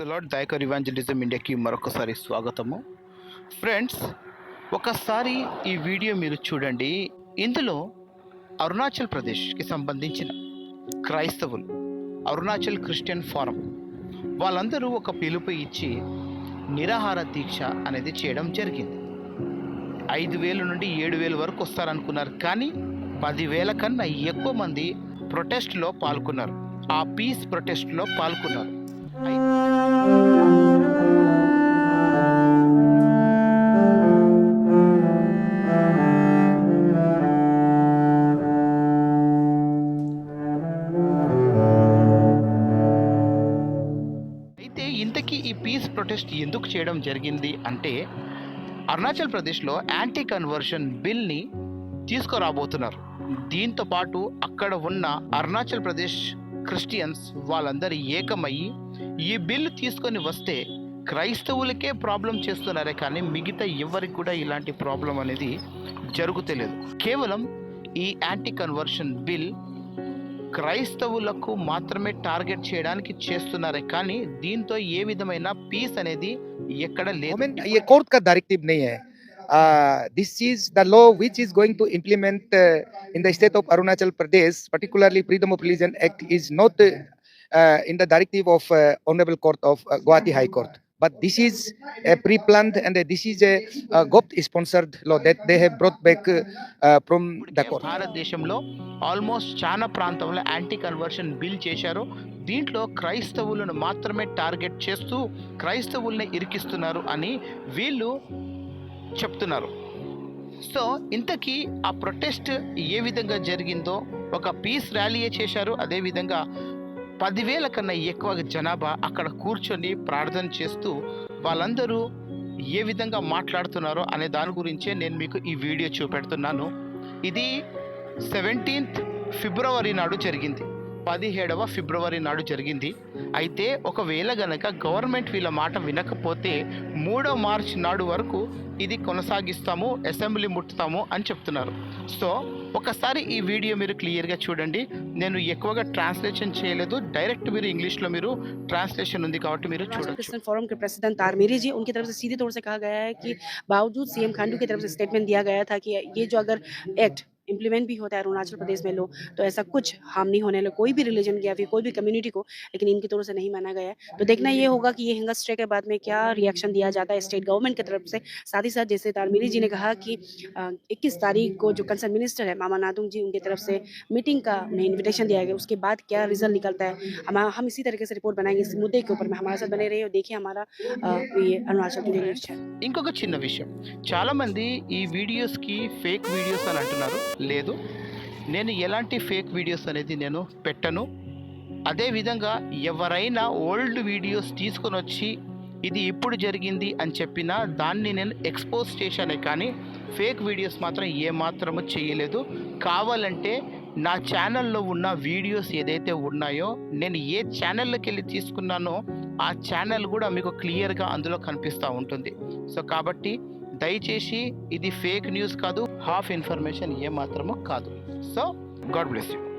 The lord Dayakar evangelism ఇండియాకి మరొకసారి స్వాగతము. Friends ఒకసారి ఈ వీడియో మీరు చూడండి. ఇందులో అరుణాచల్ ప్రదేశ్కి సంబంధించిన క్రైస్తవులు అరుణాచల్ క్రిస్టియన్ ఫారం వాళ్ళందరూ ఒక పిలుపు ఇచ్చి నిరాహార దీక్ష అనేది చేయడం జరిగింది. ఐదు వేలు నుండి ఏడు వేలు వరకు వస్తారనుకున్నారు కానీ పదివేల కన్నా ఎక్కువ మంది ప్రొటెస్ట్లో పాల్గొన్నారు. ఆ పీస్ ప్రొటెస్ట్లో పాల్గొన్నారు. అయితే ఇంతకీ ఈ పీస్ ప్రొటెస్ట్ ఎందుకు చేయడం జరిగింది అంటే అరుణాచల్ ప్రదేశ్లో యాంటీ కన్వర్షన్ బిల్ని తీసుకురాబోతున్నారు. దీంతో పాటు అక్కడ ఉన్న అరుణాచల్ ప్రదేశ్ క్రిస్టియన్స్ వాళ్ళందరూ ఏకమయ్యి ఈ బిల్లు తీసుకొని వస్తే క్రైస్తవులకే ప్రాబ్లం చేస్తున్నారే కానీ మిగతా ఎవరికి కూడా ఇలాంటి ప్రాబ్లం అనేది జరుగుతలేదు. కేవలం ఈ యాంటీ కన్వర్షన్ బిల్ క్రైస్తవులకు మాత్రమే టార్గెట్ చేయడానికి చేస్తున్నారే కానీ దీంతో ఏ విధమైన పీస్ అనేది ఎక్కడ లేదు. కోర్ట్ కా డైరెక్టివ్ నే Uh, this is the law which is going to implement uh, in the state of Arunachal Pradesh, particularly Freedom of Religion Act, is not uh, in the directive of uh, honorable court of uh, guwahati high court but this is a pre-planned and uh, this is a uh, gopt sponsored law that they have brought back uh, from the court భారతదేశంలో almost చాలా ప్రాంతంలో anti conversion bill చేశారు దీంట్లో క్రైస్తవులను మాత్రమే target చేస్తూ క్రైస్తవుల్ని ఇరికిస్తున్నారు అని వీళ్ళు చెప్తున్నారు సో ఇంతకీ ఆ ప్రొటెస్ట్ ఏ విధంగా జరిగిందో ఒక పీస్ ర్యాలీయే చేశారు అదేవిధంగా పదివేల కన్నా ఎక్కువ జనాభా అక్కడ కూర్చొని ప్రార్థన చేస్తూ వాళ్ళందరూ ఏ విధంగా మాట్లాడుతున్నారో అనే దాని గురించే నేను మీకు ఈ వీడియో చూపెడుతున్నాను. ఇది సెవెంటీన్త్ ఫిబ్రవరి నాడు జరిగింది. పదిహేడవ ఫిబ్రవరి నాడు జరిగింది అయితే ఒకవేళ గనక గవర్నమెంట్ వీళ్ళ మాట వినకపోతే మూడో మార్చ్ నాడు వరకు ఇది కొనసాగిస్తాము అసెంబ్లీ ముట్టుతాము అని చెప్తున్నారు సో ఒకసారి ఈ వీడియో మీరు క్లియర్గా చూడండి నేను ఎక్కువగా ట్రాన్స్లేషన్ చేయలేదు డైరెక్ట్ మీరు ఇంగ్లీష్లో మీరు ట్రాన్స్లేషన్ ఉంది కాబట్టి మీరు अरुणाचल చూడొచ్చు क्रिश्चियन फोरम के प्रेसिडेंट तारमेरी जी उनकी तरफ से सीधे तौर से कहा गया है कि बावजूद सीएम खांडू की तरफ से स्टेटमेंट दिया गया था कि ये जो अगर एक्ट इम्प्लीमेंट भी होता है अरुणाचल प्रदेश में लो तो ऐसा कुछ हार्म नहीं होने लगा कोई भी रिलीजन या फिर कोई भी कम्युनिटी को लेकिन इनकी तरफ से नहीं माना गया है तो देखना ये होगा कि ये हिंगा स्टे के बाद में क्या रिएक्शन दिया जाता है स्टेट गवर्नमेंट की तरफ से साथ ही साथ जैसे तारमेरी जी ने कहा कि इक्कीस तारीख को जो कंसर्न मिनिस्टर है मामा नादुंग जी उनकी तरफ से मीटिंग का उन्हें इन्विटेशन दिया गया उसके बाद क्या रिजल्ट निकलता है हम हम इसी तरीके से रिपोर्ट बनाएंगे इस मुद्दे के ऊपर में हमारे साथ बने रहिए और देखिए हमारा अ, ये अरुणाचल की न्यूज चैनल ఇంకొక చిన్న విషయం చాలామంది ఈ వీడియోస్కి ఫేక్ వీడియోస్ అని అంటున్నారు లేదు. నేను ఎలాంటి ఫేక్ వీడియోస్ అనేది నేను పెట్టను. అదేవిధంగా ఎవరైనా ఓల్డ్ వీడియోస్ తీసుకొని వచ్చి ఇది ఇప్పుడు జరిగింది అని చెప్పినా దాన్ని నేను ఎక్స్పోజ్ చేశానే కానీ ఫేక్ వీడియోస్ మాత్రం ఏమాత్రము చేయలేదు. కావాలంటే నా ఛానల్లో ఉన్న వీడియోస్ ఏదైతే ఉన్నాయో నేను ఏ ఛానల్లోకి వెళ్ళి తీసుకున్నానో ఆ ఛానల్ కూడా మీకు క్లియర్గా అందులో కనిపిస్తూ ఉంటుంది. సో కాబట్టి దయచేసి ఇది ఫేక్ న్యూస్ కాదు హాఫ్ ఇన్ఫర్మేషన్ ఏ మాత్రము కాదు. So God bless you.